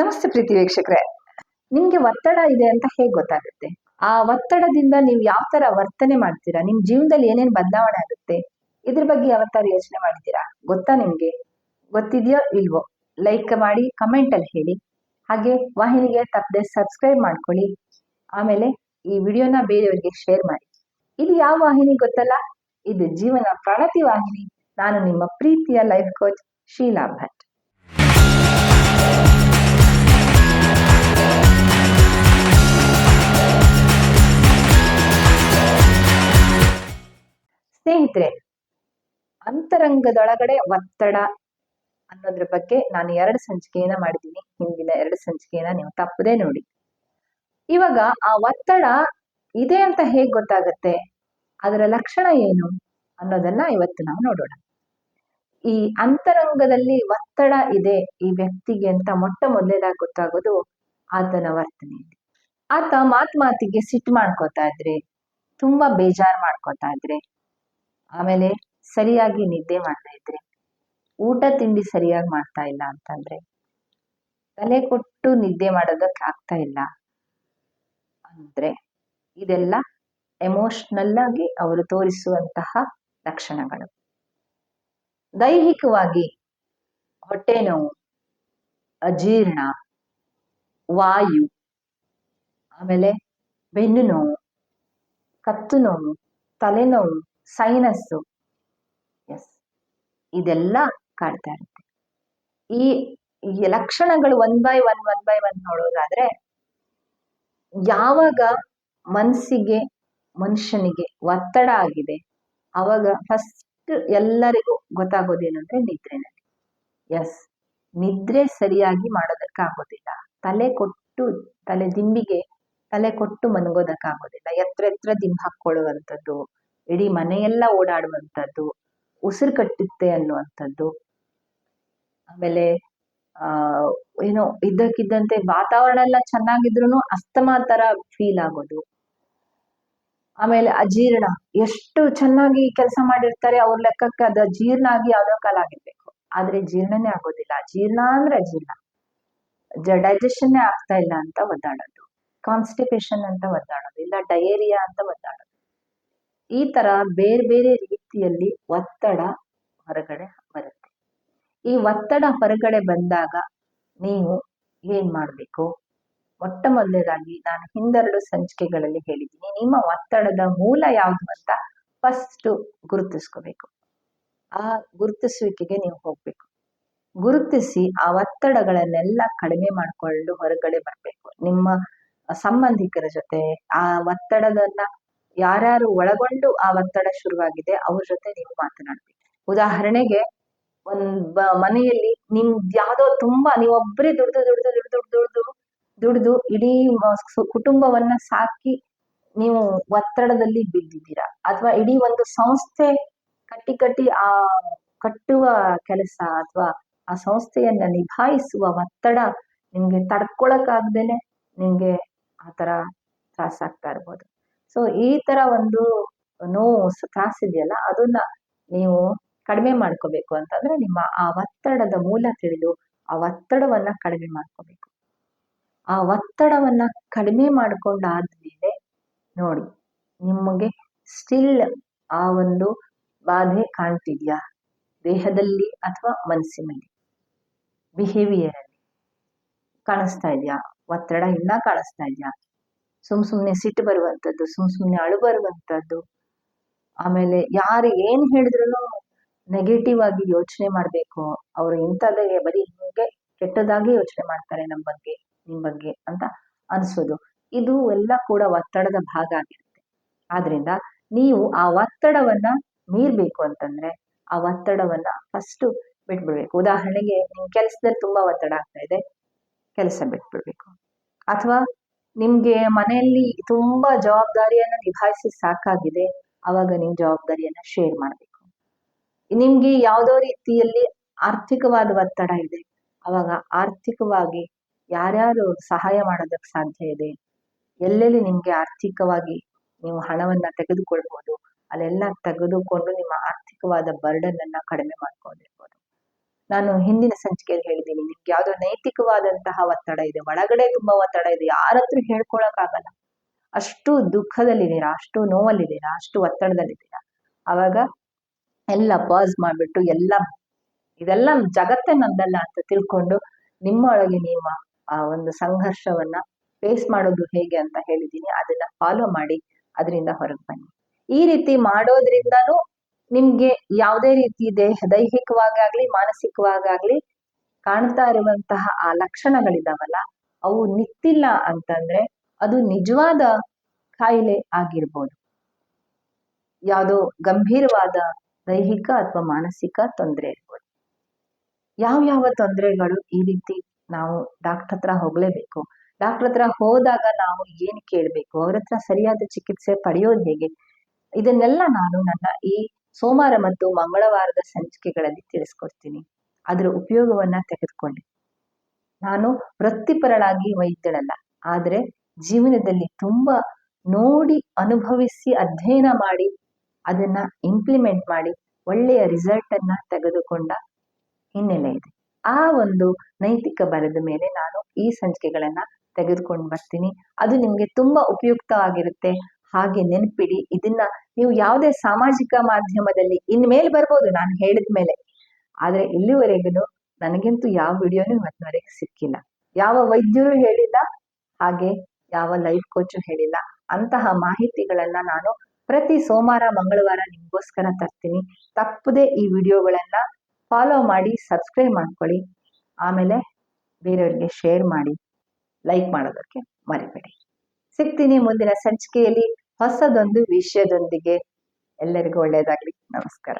ನಮಸ್ತೆ ಪ್ರೀತಿ ವೀಕ್ಷಕರೇ. ನಿಮ್ಗೆ ಒತ್ತಡ ಇದೆ ಅಂತ ಹೇಗೆ ಗೊತ್ತಾಗುತ್ತೆ? ಆ ಒತ್ತಡದಿಂದ ನೀವು ಯಾವ ತರ ವರ್ತನೆ ಮಾಡ್ತೀರಾ? ನಿಮ್ ಜೀವನದಲ್ಲಿ ಏನೇನ್ ಬದಲಾವಣೆ ಆಗುತ್ತೆ? ಇದ್ರ ಬಗ್ಗೆ ಯಾವತ್ತಾರು ಯೋಚನೆ ಮಾಡಿದ್ದೀರಾ? ಗೊತ್ತಾ ನಿಮ್ಗೆ? ಗೊತ್ತಿದೆಯೋ ಇಲ್ವೋ? ಲೈಕ್ ಮಾಡಿ ಕಮೆಂಟ್ ಅಲ್ಲಿ ಹೇಳಿ. ಹಾಗೆ ವಾಹಿನಿಗೆ ತಪ್ಪದೆ ಸಬ್ಸ್ಕ್ರೈಬ್ ಮಾಡ್ಕೊಳ್ಳಿ. ಆಮೇಲೆ ಈ ವಿಡಿಯೋನ ಬೇರೆಯವರಿಗೆ ಶೇರ್ ಮಾಡಿ. ಇದು ಯಾವ ವಾಹಿನಿ ಗೊತ್ತಲ್ಲ? ಇದು ಜೀವನ ಪ್ರಣತಿ ವಾಹಿನಿ. ನಾನು ನಿಮ್ಮ ಪ್ರೀತಿಯ ಲೈಫ್ ಕೋಚ್ ಶೀಲಾ ಭಟ್. ಸ್ನೇಹಿತರೆ, ಅಂತರಂಗದೊಳಗಡೆ ಒತ್ತಡ ಅನ್ನೋದ್ರ ಬಗ್ಗೆ ನಾನು ಎರಡು ಸಂಚಿಕೆಯನ್ನ ಮಾಡಿದ್ದೀನಿ. ಹಿಂದಿನ ಎರಡು ಸಂಚಿಕೆಯನ್ನ ನೀವು ತಪ್ಪದೇ ನೋಡಿ. ಇವಾಗ ಆ ಒತ್ತಡ ಇದೆ ಅಂತ ಹೇಗ್ ಗೊತ್ತಾಗತ್ತೆ? ಅದರ ಲಕ್ಷಣ ಏನು ಅನ್ನೋದನ್ನ ಇವತ್ತು ನಾವು ನೋಡೋಣ. ಈ ಅಂತರಂಗದಲ್ಲಿ ಒತ್ತಡ ಇದೆ ಈ ವ್ಯಕ್ತಿಗೆ ಅಂತ ಮೊಟ್ಟ ಮೊದಲೇದಾಗಿ ಗೊತ್ತಾಗೋದು ಆತನ ವರ್ತನೆಯಲ್ಲಿ ಆತ ಮಾತ್ ಮಾತಿಗೆ ಸಿಟ್ಟು ಮಾಡ್ಕೋತಾ ಇದ್ರೆ, ತುಂಬಾ ಬೇಜಾರ್ ಮಾಡ್ಕೋತಾ ಇದ್ರೆ ಆಮೇಲೆ ಸರಿಯಾಗಿ ನಿದ್ದೆ ಮಾಡ್ತಾ ಇದ್ರೆ, ಊಟ ತಿಂಡಿ ಸರಿಯಾಗಿ ಮಾಡ್ತಾ ಇಲ್ಲ ಅಂತಂದ್ರೆ, ತಲೆ ಕೊಟ್ಟು ನಿದ್ದೆ ಮಾಡೋದಕ್ಕೆ ಆಗ್ತಾ ಇಲ್ಲ ಅಂದ್ರೆ ಇದೆಲ್ಲ ಎಮೋಷನಲ್ ಆಗಿ ಅವರು ತೋರಿಸುವಂತಹ ಲಕ್ಷಣಗಳು. ದೈಹಿಕವಾಗಿ ಹೊಟ್ಟೆ ನೋವು, ಅಜೀರ್ಣ, ವಾಯು, ಆಮೇಲೆ ಬೆನ್ನು ನೋವು, ಕತ್ತು ನೋವು ತಲೆನೋವು ಸೈನಸ್ಸು ಎಸ್ ಇದೆಲ್ಲ ಕಾಡ್ತಾ ಇರುತ್ತೆ. ಈ ಲಕ್ಷಣಗಳು one by one one by one ನೋಡೋದಾದ್ರೆ ಯಾವಾಗ ಮನಸ್ಸಿಗೆ ಮನುಷ್ಯನಿಗೆ ಒತ್ತಡ ಆಗಿದೆ, ಅವಾಗ ಫಸ್ಟ್ ಎಲ್ಲರಿಗೂ ಗೊತ್ತಾಗೋದೇನು ಅಂದ್ರೆ ನಿದ್ರೆನಲ್ಲಿ ಎಸ್ ನಿದ್ರೆ ಸರಿಯಾಗಿ ಮಾಡೋದಕ್ಕಾಗೋದಿಲ್ಲ. ತಲೆ ಕೊಟ್ಟು, ತಲೆ ದಿಂಬಿಗೆ ತಲೆ ಕೊಟ್ಟು ಮನ್ಗೋದಕ್ಕಾಗೋದಿಲ್ಲ. ಎತ್ರ ಎತ್ರ ದಿಂಬು ಹಾಕೊಳ್ಳುವಂಥದ್ದು ಇಡೀ ಮನೆಯೆಲ್ಲ ಓಡಾಡುವಂಥದ್ದು, ಉಸಿರು ಕಟ್ಟುತ್ತೆ ಅನ್ನುವಂಥದ್ದು, ಆಮೇಲೆ ಏನೋ ಇದ್ದಕ್ಕಿದ್ದಂತೆ ವಾತಾವರಣ ಎಲ್ಲ ಚೆನ್ನಾಗಿದ್ರು ಅಸ್ತಮಾ ತರ ಫೀಲ್ ಆಗೋದು. ಆಮೇಲೆ ಅಜೀರ್ಣ, ಎಷ್ಟು ಚೆನ್ನಾಗಿ ಕೆಲಸ ಮಾಡಿರ್ತಾರೆ ಅವ್ರ ಲೆಕ್ಕಕ್ಕೆ ಅದು ಜೀರ್ಣ ಆಗಿ ಯಾವ್ದೋ ಕಾಲ ಆಗಿರ್ಬೇಕು. ಆದ್ರೆ ಜೀರ್ಣನೇ ಆಗೋದಿಲ್ಲ. ಜೀರ್ಣ ಅಂದ್ರೆ ಅಜೀರ್ಣ. ಡೈಜೆಷನ್ನೇ ಆಗ್ತಾ ಇಲ್ಲ ಅಂತ ಒದ್ದಾಡೋದು. ಕಾನ್ಸ್ಟಿಪೇಷನ್ ಅಂತ ಒದ್ದಾಡೋದು. ಇಲ್ಲ ಡಯೇರಿಯಾ ಅಂತ ಒದ್ದಾಡೋದು. ಈ ತರ ಬೇರೆ ಬೇರೆ ರೀತಿಯಲ್ಲಿ ಒತ್ತಡ ಹೊರಗಡೆ ಬರುತ್ತೆ. ಈ ಒತ್ತಡ ಹೊರಗಡೆ ಬಂದಾಗ ನೀವು ಏನು ಮಾಡಬೇಕು? ಮೊಟ್ಟ ಮೊದಲನೇದಾಗಿ ನಾನು ಹಿಂದೆರಡು ಸಂಚಿಕೆಗಳಲ್ಲಿ ಹೇಳಿದ್ದೀನಿ. ನಿಮ್ಮ ಒತ್ತಡದ ಮೂಲ ಯಾವುದು ಅಂತ ಫಸ್ಟ್ ಗುರುತಿಸ್ಕೋಬೇಕು. ಆ ಗುರುತಿಸುವಿಕೆಗೆ ನೀವು ಹೋಗಬೇಕು. ಗುರುತಿಸಿ ಆ ಒತ್ತಡಗಳನ್ನೆಲ್ಲ ಕಡಿಮೆ ಮಾಡಿಕೊಂಡು ಹೊರಗಡೆ ಬರಬೇಕು. ನಿಮ್ಮ ಸಂಬಂಧಿಕರ ಜೊತೆ ಆ ಒತ್ತಡದನ್ನ ಯಾರ್ಯಾರು ಒಳಗೊಂಡು ಆ ಒತ್ತಡ ಶುರುವಾಗಿದೆ, ಅವ್ರ ಜೊತೆ ನೀವು ಮಾತನಾಡ್ಬೇಕು. ಉದಾಹರಣೆಗೆ, ಒಂದ್ ಮನೆಯಲ್ಲಿ ನಿಮ್ ಯಾವ್ದೋ ತುಂಬಾ ನೀವೊಬ್ಬರೇ ದುಡ್ದು ದುಡ್ದು ದುಡ್ದು ದುಡ್ದು ದುಡ್ದು, ಇಡೀ ಕುಟುಂಬವನ್ನ ಸಾಕಿ ನೀವು ಒತ್ತಡದಲ್ಲಿ ಬಿದ್ದಿದ್ದೀರಾ? ಅಥವಾ ಇಡೀ ಒಂದು ಸಂಸ್ಥೆ ಕಟ್ಟಿ ಕಟ್ಟಿ ಆ ಕಟ್ಟುವ ಕೆಲಸ ಅಥವಾ ಆ ಸಂಸ್ಥೆಯನ್ನ ನಿಭಾಯಿಸುವ ಒತ್ತಡ ನಿಮ್ಗೆ ತಡ್ಕೊಳಕ್ಕಾಗ್ದೇನೆ ನಿಮ್ಗೆ ಆ ತರ ಇರ್ಬೋದು. ಸೊ ಈ ತರ ಒಂದು ನೋವು ತ್ರಾಸಿದೆಯಲ್ಲ ಅದನ್ನ ನೀವು ಕಡಿಮೆ ಮಾಡ್ಕೋಬೇಕು ಅಂತಂದ್ರೆ ನಿಮ್ಮ ಆ ಒತ್ತಡದ ಮೂಲ ತಿಳಿದು ಆ ಒತ್ತಡವನ್ನ ಕಡಿಮೆ ಮಾಡ್ಕೋಬೇಕು. ಆ ಒತ್ತಡವನ್ನ ಕಡಿಮೆ ಮಾಡ್ಕೊಂಡಾದ್ಮೇಲೆ ನೋಡಿ, ನಿಮಗೆ ಸ್ಟಿಲ್ ಆ ಒಂದು ಬಾಧೆ ಕಾಣ್ತಿದ್ಯಾ? ದೇಹದಲ್ಲಿ ಅಥವಾ ಮನಸ್ಸಿನಲ್ಲಿ? ಬಿಹೇವಿಯರ್ ಅಲ್ಲಿ ಕಾಣಿಸ್ತಾ ಇದೆಯಾ? ಒತ್ತಡ ಇನ್ನ ಕಾಣಿಸ್ತಾ ಇದೆಯಾ? ಸುಮ್ ಸುಮ್ನೆ ಸಿಟ್ಟು ಬರುವಂತದ್ದು, ಸುಮ್ ಸುಮ್ನೆ ಅಳು ಬರುವಂತದ್ದು. ಆಮೇಲೆ ಯಾರು ಏನ್ ಹೇಳಿದ್ರು ನೆಗೆಟಿವ್ ಆಗಿ ಯೋಚನೆ ಮಾಡ್ಬೇಕು. ಅವ್ರು ಇಂಥದ್ದೇ, ಬರೀ ಹಿಂಗೆ ಕೆಟ್ಟದಾಗಿ ಯೋಚನೆ ಮಾಡ್ತಾರೆ ನಮ್ಮ ಬಗ್ಗೆ, ನಿಮ್ ಬಗ್ಗೆ ಅಂತ ಅನ್ಸೋದು. ಇದು ಎಲ್ಲ ಕೂಡ ಒತ್ತಡದ ಭಾಗ ಆಗಿರುತ್ತೆ. ಆದ್ರಿಂದ ನೀವು ಆ ಒತ್ತಡವನ್ನ ಮೀರ್ಬೇಕು ಅಂತಂದ್ರೆ ಆ ಒತ್ತಡವನ್ನ ಫಸ್ಟ್ ಬಿಟ್ಬಿಡ್ಬೇಕು. ಉದಾಹರಣೆಗೆ ನಿಮ್ ಕೆಲಸದಲ್ಲಿ ತುಂಬಾ ಒತ್ತಡ ಆಗ್ತಾ ಇದೆ, ಕೆಲಸ ಬಿಟ್ಬಿಡ್ಬೇಕು. ಅಥವಾ ನಿಮ್ಗೆ ಮನೆಯಲ್ಲಿ ತುಂಬಾ ಜವಾಬ್ದಾರಿಯನ್ನು ನಿಭಾಯಿಸಿ ಸಾಕಾಗಿದೆ ಆವಾಗ ನೀವು ಜವಾಬ್ದಾರಿಯನ್ನು ಶೇರ್ ಮಾಡಬೇಕು. ನಿಮಗೆ ಯಾವುದೋ ರೀತಿಯಲ್ಲಿ ಆರ್ಥಿಕವಾದ ಒತ್ತಡ ಇದೆ, ಅವಾಗ ಆರ್ಥಿಕವಾಗಿ ಯಾರ್ಯಾರು ಸಹಾಯ ಮಾಡೋದಕ್ಕೆ ಸಾಧ್ಯ ಇದೆ, ಎಲ್ಲೆಲ್ಲಿ ನಿಮಗೆ ಆರ್ಥಿಕವಾಗಿ ನೀವು ಹಣವನ್ನ ತೆಗೆದುಕೊಳ್ಬೋದು, ಅಲ್ಲೆಲ್ಲ ತೆಗೆದುಕೊಂಡು ನಿಮ್ಮ ಆರ್ಥಿಕವಾದ ಬರ್ಡನ್ ಅನ್ನ ಕಡಿಮೆ ಮಾಡ್ಕೊಂಡಿರ್ಬೋದು. ನಾನು ಹಿಂದಿನ ಸಂಚಿಕೆಯಲ್ಲಿ ಹೇಳಿದ್ದೀನಿ, ನಿಮ್ಗೆ ಯಾವುದೋ ನೈತಿಕವಾದಂತಹ ಒತ್ತಡ ಇದೆ, ಒಳಗಡೆ ತುಂಬಾ ಒತ್ತಡ ಇದೆ, ಯಾರತ್ರೂ ಹೇಳ್ಕೊಳಕ್ಕಾಗಲ್ಲ. ಅಷ್ಟು ದುಃಖದಲ್ಲಿದ್ದೀರಾ, ಅಷ್ಟು ನೋವಲ್ಲಿದ್ದೀರಾ, ಅಷ್ಟು ಒತ್ತಡದಲ್ಲಿದ್ದೀರಾ. ಅವಾಗ ಎಲ್ಲ ಪಾಸ್ ಮಾಡ್ಬಿಟ್ಟು ಎಲ್ಲ, ಇದೆಲ್ಲ ಜಗತ್ತೇ ನಂದಲ್ಲ ಅಂತ ತಿಳ್ಕೊಂಡು ನಿಮ್ಮ ಒಳಗೆ ನಿಮ್ಮ ಆ ಒಂದು ಸಂಘರ್ಷವನ್ನ ಫೇಸ್ ಮಾಡೋದು ಹೇಗೆ ಅಂತ ಹೇಳಿದ್ದೀನಿ, ಅದನ್ನ ಫಾಲೋ ಮಾಡಿ, ಅದರಿಂದ ಹೊರಗೆ ಬನ್ನಿ. ಈ ರೀತಿ ಮಾಡೋದ್ರಿಂದನೂ ನಿಮ್ಗೆ ಯಾವುದೇ ರೀತಿ ದೇಹ ದೈಹಿಕವಾಗಿ ಮಾನಸಿಕವಾಗಾಗ್ಲಿ ಮಾನಸಿಕವಾಗಿ ಕಾಣ್ತಾ ಇರುವಂತಹ ಆ ಲಕ್ಷಣಗಳಿದಾವಲ್ಲ, ಅವು ನಿತ್ತಿಲ್ಲ ಅಂತಂದ್ರೆ ಅದು ನಿಜವಾದ ಕಾಯಿಲೆ ಆಗಿರ್ಬೋದು. ಯಾವುದೋ ಗಂಭೀರವಾದ ದೈಹಿಕ ಅಥವಾ ಮಾನಸಿಕ ತೊಂದರೆ ಇರ್ಬೋದು. ಯಾವ ಯಾವ ತೊಂದರೆಗಳು ಈ ರೀತಿ ನಾವು ಡಾಕ್ಟರ್ ಹತ್ರ ಹೋಗ್ಲೇಬೇಕು? ಡಾಕ್ಟರ್ ಹತ್ರ ಹೋದಾಗ ನಾವು ಏನ್ ಕೇಳ್ಬೇಕು? ಅವ್ರ ಹತ್ರ ಸರಿಯಾದ ಚಿಕಿತ್ಸೆ ಪಡೆಯೋದು ಹೇಗೆ? ಇದನ್ನೆಲ್ಲ ನಾನು ನನ್ನ ಈ ಸೋಮವಾರ ಮತ್ತು ಮಂಗಳವಾರದ ಸಂಚಿಕೆಗಳಲ್ಲಿ ತಿಳಿಸ್ಕೊಡ್ತೀನಿ. ಅದರ ಉಪಯೋಗವನ್ನ ತೆಗೆದುಕೊಳ್ಳಿ. ನಾನು ವೃತ್ತಿಪರಳಾಗಿ ವೈದ್ಯಳಲ್ಲ, ಆದರೆ ಜೀವನದಲ್ಲಿ ತುಂಬಾ ನೋಡಿ ಅನುಭವಿಸಿ ಅಧ್ಯಯನ ಮಾಡಿ, ಅದನ್ನ ಇಂಪ್ಲಿಮೆಂಟ್ ಮಾಡಿ ಒಳ್ಳೆಯ ರಿಸಲ್ಟ್ ಅನ್ನ ತೆಗೆದುಕೊಂಡ ಹಿನ್ನೆಲೆ ಇದೆ. ಆ ಒಂದು ನೈತಿಕ ಬಲದ ಮೇಲೆ ನಾನು ಈ ಸಂಚಿಕೆಗಳನ್ನ ತೆಗೆದುಕೊಂಡು ಬರ್ತೀನಿ. ಅದು ನಿಮಗೆ ತುಂಬಾ ಉಪಯುಕ್ತವಾಗಿರುತ್ತೆ. ಹಾಗೆ ನೆನಪಿಡಿ. ಇದನ್ನ ನೀವು ಯಾವುದೇ ಸಾಮಾಜಿಕ ಮಾಧ್ಯಮದಲ್ಲಿ ಇನ್ಮೇಲೆ ಬರ್ಬೋದು, ನಾನು ಹೇಳಿದ ಮೇಲೆ. ಆದರೆ ಇಲ್ಲಿವರೆಗೂ ನನಗಂತೂ ಯಾವ ವಿಡಿಯೋನು ಇವತ್ತಿನವರೆಗೆ ಸಿಕ್ಕಿಲ್ಲ. ಯಾವ ವೈದ್ಯರು ಹೇಳಿಲ್ಲ, ಹಾಗೆ ಯಾವ ಲೈಫ್ ಕೋಚು ಹೇಳಿಲ್ಲ. ಅಂತಹ ಮಾಹಿತಿಗಳನ್ನ ನಾನು ಪ್ರತಿ ಸೋಮವಾರ, ಮಂಗಳವಾರ ನಿಮಗೋಸ್ಕರ ತರ್ತೀನಿ. ತಪ್ಪದೆ ಈ ವಿಡಿಯೋಗಳನ್ನ ಫಾಲೋ ಮಾಡಿ, ಸಬ್ಸ್ಕ್ರೈಬ್ ಮಾಡ್ಕೊಳ್ಳಿ. ಆಮೇಲೆ ಬೇರೆಯವರಿಗೆ ಶೇರ್ ಮಾಡಿ, ಲೈಕ್ ಮಾಡೋದಕ್ಕೆ ಮರಿಬೇಡಿ. ಸಿಗ್ತೀನಿ ಮುಂದಿನ ಸಂಚಿಕೆಯಲ್ಲಿ ಹೊಸದೊಂದು ವಿಷಯದೊಂದಿಗೆ. ಎಲ್ಲರಿಗೂ ಒಳ್ಳೆಯದಾಗ್ಲಿ. ನಮಸ್ಕಾರ.